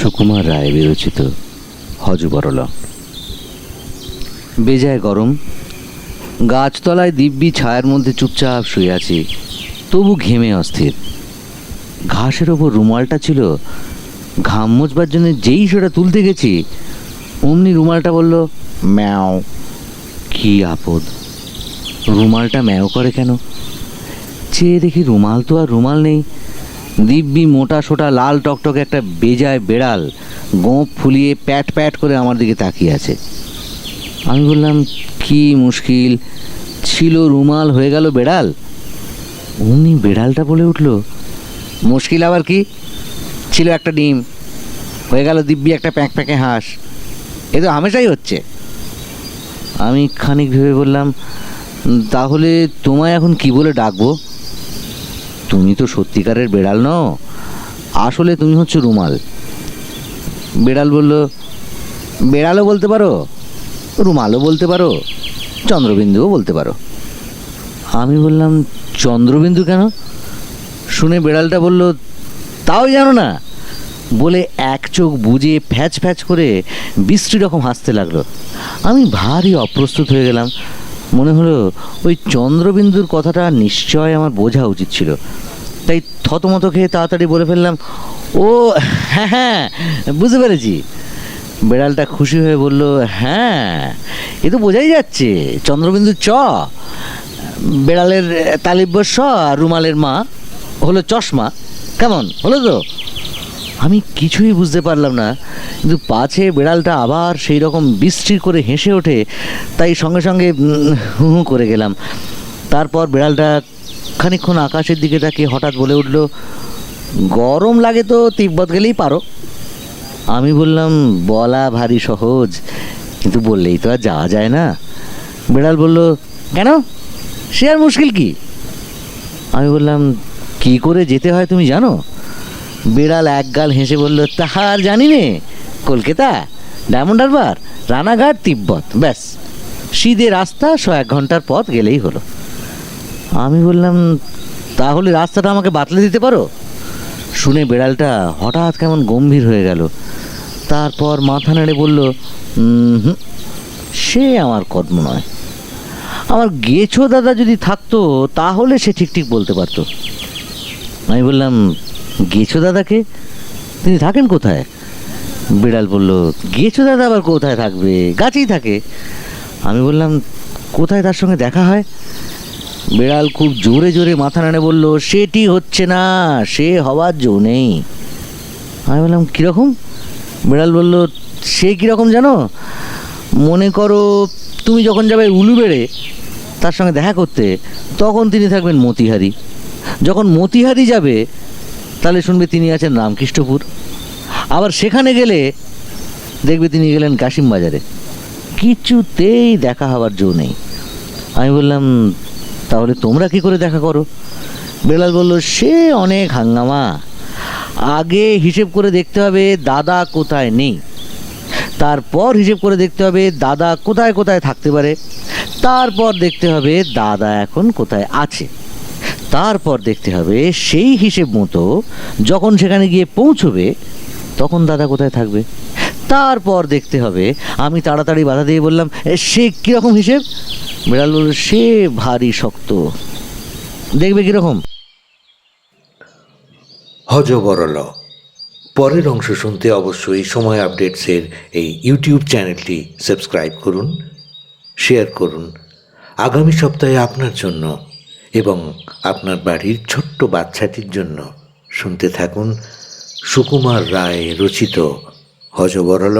সুকুমার রায় বিরচিত হজবরল বেজায় গরম, গাছতলায় দিব্যি ছায়ার মধ্যে চুপচাপ শুয়ে আছি, তবু ঘেমে অস্থির। ঘাসের ওপর রুমালটা ছিল, ঘাম মোচবার জন্য যেই সেটা তুলতে গেছি, অমনি রুমালটা বলল, ম্যাও। কি আপদ। রুমালটা ম্যাও করে কেন? চেয়ে দেখি রুমাল তো আর রুমাল নেই। দিব্যি মোটা সোটা লাল টকটকে একটা বেজায় বেড়াল গোঁপ ফুলিয়ে প্যাট প্যাট করে আমার দিকে তাকিয়ে আছে। আমি বললাম, কি মুশকিল, ছিল রুমাল হয়ে গেল বেড়াল? অমনি বেড়ালটা বলে উঠল, মুশকিল আবার কি? ছিল একটা ডিম, হয়ে গেল দিব্যি একটা প্যাঁক প্যাঁকে হাঁস, এ তো হামেশাই হচ্ছে। আমি খানিক ভেবে বললাম, তাহলে তোমায় এখন কি বলে ডাকবো? তুমি তো সত্যিকারের বেড়াল নও। আসলে তুমি হচ্ছে রুমাল। বেড়াল বলল, বেড়ালও বলতে পারো, রুমালও বলতে পারো, চন্দ্রবিন্দুও বলতে পারো। আমি বললাম, চন্দ্রবিন্দু কেন? শুনে বেড়ালটা বলল, তাও জানো না। বলে এক চোখ বুজে ফ্যাচ ফ্যাচ করে বিশ্রী রকম হাসতে লাগল। আমি ভারী অপ্রস্তুত হয়ে গেলাম। মনে হলো ওই চন্দ্রবিন্দুর কথাটা নিশ্চয় আমার বোঝা উচিত ছিল। তাই থতমত খেয়ে তাড়াতাড়ি বলে ফেললাম, ও হ্যাঁ হ্যাঁ বুঝতে পেরেছি। বেড়ালটা খুশি হয়ে বলল হ্যাঁ এ তো বোঝাই যাচ্ছে, চন্দ্রবিন্দু চ, বেড়ালের তালিব্য স আর রুমালের মা হলো চশমা, কেমন, হলো তো? আমি কিছুই বুঝতে পারলাম না, কিন্তু পাছে বেড়ালটা আবার সেই রকম বিশ্রী করে হেসে ওঠে, তাই সঙ্গে সঙ্গে হু হু করে গেলাম। তারপর বেড়ালটা খানিকক্ষণ আকাশের দিকে তাকিয়ে হঠাৎ বলে উঠল, গরম লাগে তো, তিব্বত গেলেই পারো। আমি বললাম, বলা ভারী সহজ, কিন্তু বললেই তো আর যাওয়া যায় না। বেড়াল বলল, কেন? সে আর মুশকিল কি? আমি বললাম, কি করে যেতে হয় তুমি জানো? বেড়াল একগাল হেসে বলল তাহার জানি নে, কলকাতা, ডায়মন্ড হারবার, রানাঘাট, তিব্বত, ব্যাস। সিধে রাস্তা শো এক ঘণ্টার পথ গেলেই হলো। আমি বললাম, তাহলে রাস্তাটা আমাকে বাতলে দিতে পারো? শুনে বেড়ালটা হঠাৎ কেমন গম্ভীর হয়ে গেল। তারপর মাথা নেড়ে বলল সে আমার কর্ম নয়। আমার গেছো দাদা যদি থাকতো, তাহলে সে ঠিক ঠিক বলতে পারতো। আমি বললাম গেছো দাদাকে? তিনি থাকেন কোথায়? বিড়াল বলল, গেছো দাদা আবার কোথায় থাকবে? গাছেই থাকে। আমি বললাম, কোথায় তার সঙ্গে দেখা হয়? বিড়াল খুব জোরে জোরে মাথা নাড়ে বলল, সেটি হচ্ছে না, সে হওয়ার জো নেই। আমি বললাম, কীরকম? বিড়াল বলল, সে কীরকম জানো? মনে করো, তুমি যখন যাবে উলু বেড়ে তার সঙ্গে দেখা করতে, তখন তিনি থাকবেন মতিহারি। যখন মতিহারি যাবে তাহলে শুনবে তিনি আছেন রামকৃষ্ণপুর। আবার সেখানে গেলে দেখবে তিনি গেলেন কাশিম বাজারে। কিছুতেই দেখা হওয়ার জো নেই। আমি বললাম, তাহলে তোমরা কি করে দেখা করো? বেলাল বলল, সে অনেক হাঙ্গামা। আগে হিসেব করে দেখতে হবে দাদা কোথায় নেই। তারপর হিসেব করে দেখতে হবে দাদা কোথায় কোথায় থাকতে পারে। তারপর দেখতে হবে দাদা এখন কোথায় আছে। তারপর দেখতে হবে সেই হিসেব মতো যখন সেখানে গিয়ে পৌঁছবে তখন দাদা কোথায় থাকবে? তারপর দেখতে হবে আমি তাড়াতাড়ি বাধা দিয়ে বললাম "এ, সে কীরকম হিসেব? বিড়াল বলল সে ভারী শক্ত। দেখবে কীরকম? হজবরল পরের অংশ শুনতে অবশ্যই সময় আপডেটসের এই ইউটিউব চ্যানেলটি সাবস্ক্রাইব করুন শেয়ার করুন। আগামী সপ্তাহে আপনার জন্য এবং আপনার বাড়ির ছোট্ট বাচ্চাটির জন্য শুনতে থাকুন সুকুমার রায় রচিত হজবরল